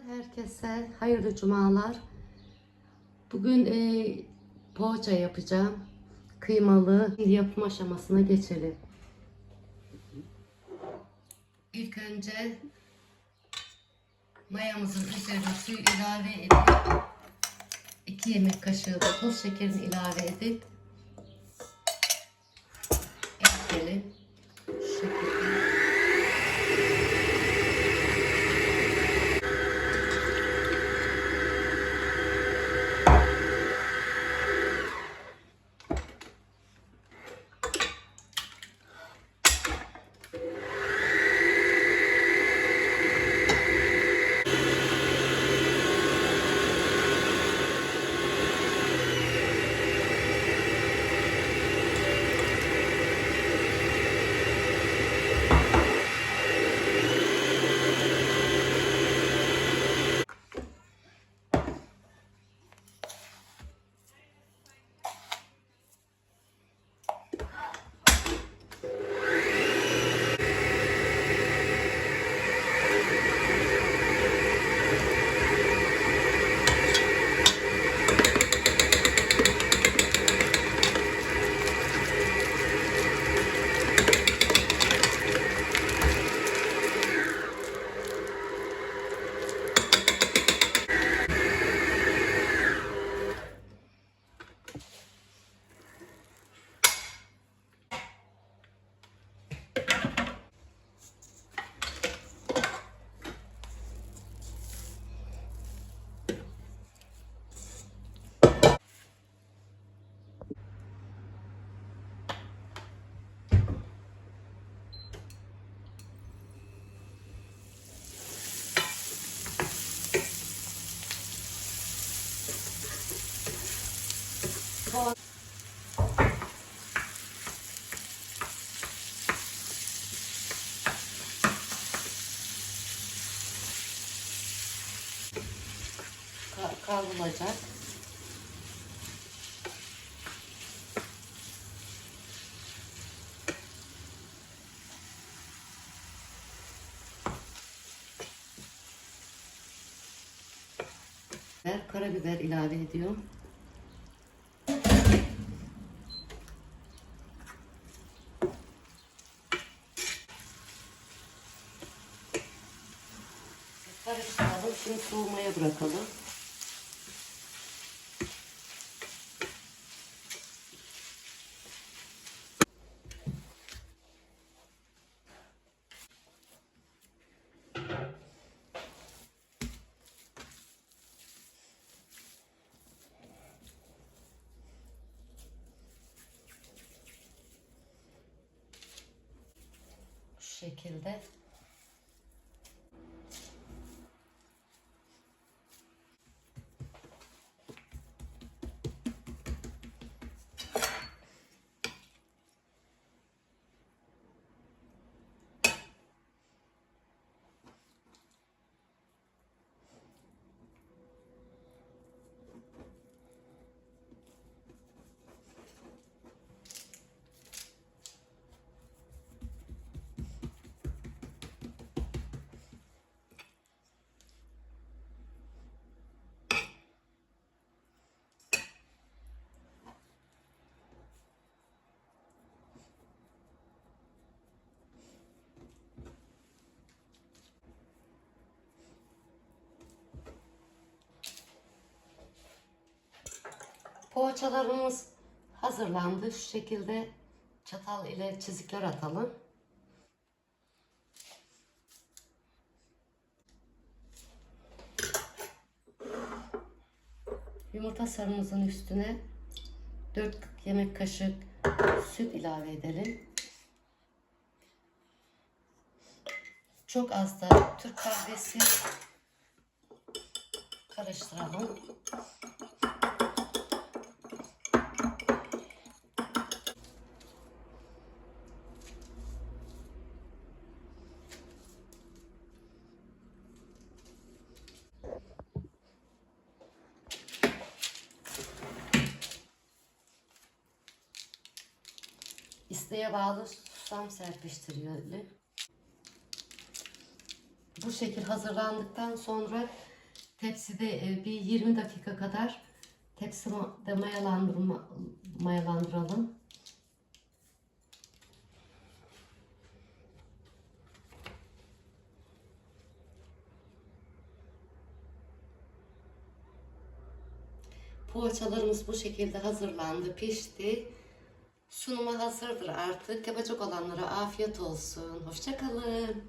Herkese hayırlı cumalar. Bugün e, poğaça yapacağım. Kıymalı yapım aşamasına geçelim. İlk önce mayamızın üzerine suyu ilave edip 2 yemek kaşığı da toz şekerini ilave edip ekleyelim. Kavrulacak. Biber, karabiber ilave ediyorum. Karıştıralım. Şimdi soğumaya bırakalım. Şekilde. Poğaçalarımız hazırlandı. Şu şekilde çatal ile çizikler atalım. Yumurta sarımızın üstüne 4 yemek kaşık süt ilave edelim. Çok az da Türk kahvesi karıştıralım. İsteğe bağlı susam serpiştiriyorum. Bu şekil hazırlandıktan sonra tepside e, bir 20 dakika kadar tepside mayalandırma, mayalandıralım. Poğaçalarımız bu şekilde hazırlandı, pişti. Sunuma hazırdır artık. Yapacak olanlara afiyet olsun. Hoşçakalın.